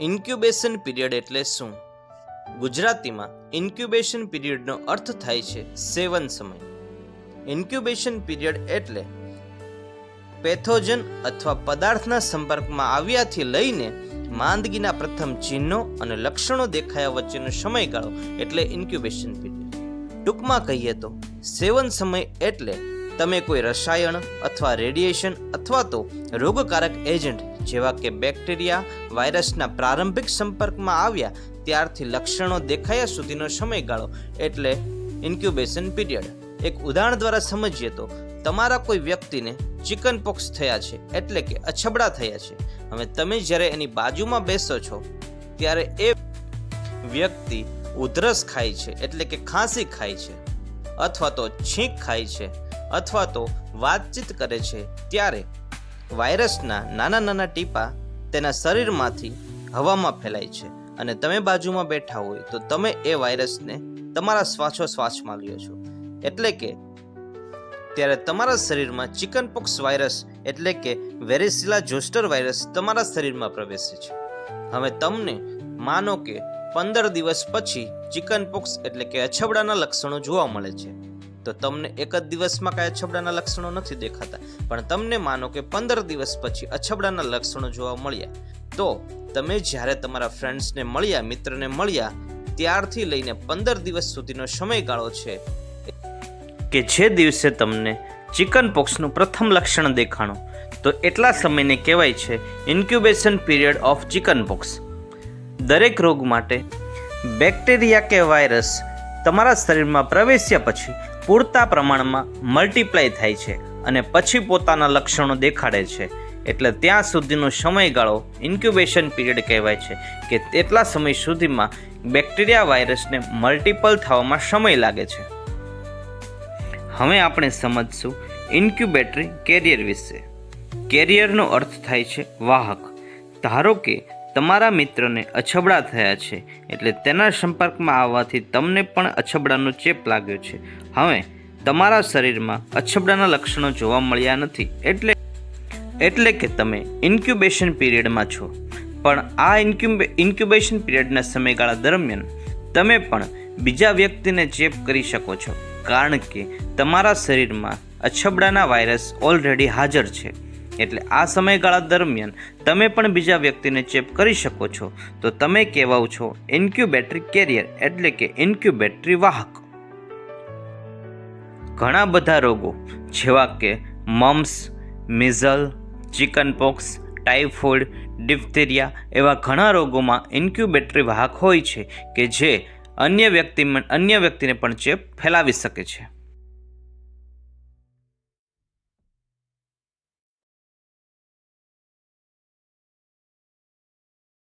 Incubation period એટલે શું? ગુજરાતીમાં ઇન્ક્યુબેશન પીરિયડનો અર્થ થાય છે સેવન સમય. ઇન્ક્યુબેશન પીરિયડ એટલે પેથોજન અથવા પદાર્થના સંપર્કમાં આવ્યાથી લઈને માંદગીના પ્રથમ ચિહ્નો અને લક્ષણો દેખાયા વચ્ચેનો સમયગાળો એટલે ઇન્ક્યુબેશન પીરિયડ. ટૂંકમાં કહીએ તો, સેવન સમય એટલે તમે કોઈ રસાયણ અથવા રેડિયેશન અથવા તો રોગકારક એજન્ટ જેવા કે બેક્ટેરિયા વાયરસના પ્રારંભિક સંપર્કમાં આવ્યા ત્યારથી લક્ષણો દેખાયા સુધીનો સમયગાળો એટલે ઇન્ક્યુબેશન પીરિયડ. એક ઉદાહરણ દ્વારા સમજીએ તો, તમારા કોઈ વ્યક્તિને ચિકન પોક્સ થયા છે એટલે કે અછબડા થયા છે. હવે તમે જ્યારે એની બાજુમાં બેસો છો, ત્યારે એ વ્યક્તિ ઉધરસ ખાય છે એટલે કે ખાંસી ખાય છે, અથવા તો છીંક ખાય છે, અથવા તો વાતચીત કરે છે, ત્યારે વાયરસના નાના નાના ટીપા તેના શરીરમાંથી હવામાં ફેલાય છે અને તમે બાજુમાં બેઠા હોય તો તમે એ વાયરસને તમારા શ્વાસોશ્વાસમાં લ્યો છો. એટલે કે ત્યારે તમારા શરીરમાં ચિકન પોક્સ વાયરસ એટલે કે વેરેસિલા જોસ્ટર વાયરસ તમારા શરીરમાં પ્રવેશે છે. હવે તમને માનો કે પંદર દિવસ પછી ચિકન પોક્સ એટલે કે અછબડાના લક્ષણો જોવા મળે છે. તો તમને એક જ દિવસમાં કાંઈ અછબડાના લક્ષણો નથી દેખાતા. પણ તમને માનો કે પંદર દિવસ પછી અછબડાના લક્ષણો જોવા મળ્યા. તો તમે જ્યારે તમારા ફ્રેન્ડ્સને મળ્યા, મિત્રને મળ્યા, ત્યારથી લઈને પંદર દિવસ સુધીનો સમયગાળો છે. કે જે દિવસે તમને ચિકન પોક્સનું પ્રથમ લક્ષણ દેખાણું, તો એટલા સમયને કહેવાય છે incubation period of chicken pox. દરેક રોગ માટે બેક્ટેરિયા કે વાયરસ તમારા શરીરમાં પ્રવેશ્યા પછી પૂરતા પ્રમાણમાં મલ્ટીપ્લાય થાય છે અને પછી પોતાના લક્ષણો દેખાડે છે. એટલે ત્યાં સુધીનો સમયગાળો ઇન્ક્યુબેશન પીરિયડ કહેવાય છે કે તેટલા સમય સુધીમાં બેક્ટેરિયા વાયરસને મલ્ટિપલ થવામાં સમય લાગે છે. હવે આપણે સમજશું ઇન્ક્યુબેટરી કેરિયર વિશે. કેરિયરનો અર્થ થાય છે વાહક. ધારો કે તમારા મિત્રને અછબડા થયા છે, એટલે તેના સંપર્કમાં આવવાથી તમને પણ અછબડાનો ચેપ લાગ્યો છે. હવે, તમારા શરીરમાં અછબડાના લક્ષણો જોવા મળ્યા નથી, એટલે એટલે કે તમે ઇન્ક્યુબેશન પીરિયડમાં છો. પણ આ ઇન્ક્યુબે ઇન્ક્યુબેશન પીરિયડના સમયગાળા દરમિયાન તમે પણ બીજા વ્યક્તિને ચેપ કરી શકો છો, કારણ કે તમારા શરીરમાં અછબડાના વાયરસ ઓલરેડી હાજર છે. એટલે આ સમયગાળા દરમિયાન તમે પણ બીજા વ્યક્તિને ચેપ કરી શકો છો. તો તમે કહેવાઓ છો ઇન્ક્યુબેટરી કેરિયર એટલે કે ઇન્ક્યુબેટરી વાહક. ઘણા બધા રોગો જેવા કે mumps, measles chickenpox typhoid diphtheria એવા ઘણા રોગોમાં ઇન્ક્યુબેટરી વાહક હોય છે કે જે અન્ય વ્યક્તિ અન્ય વ્યક્તિને પણ ચેપ ફેલાવી શકે છે.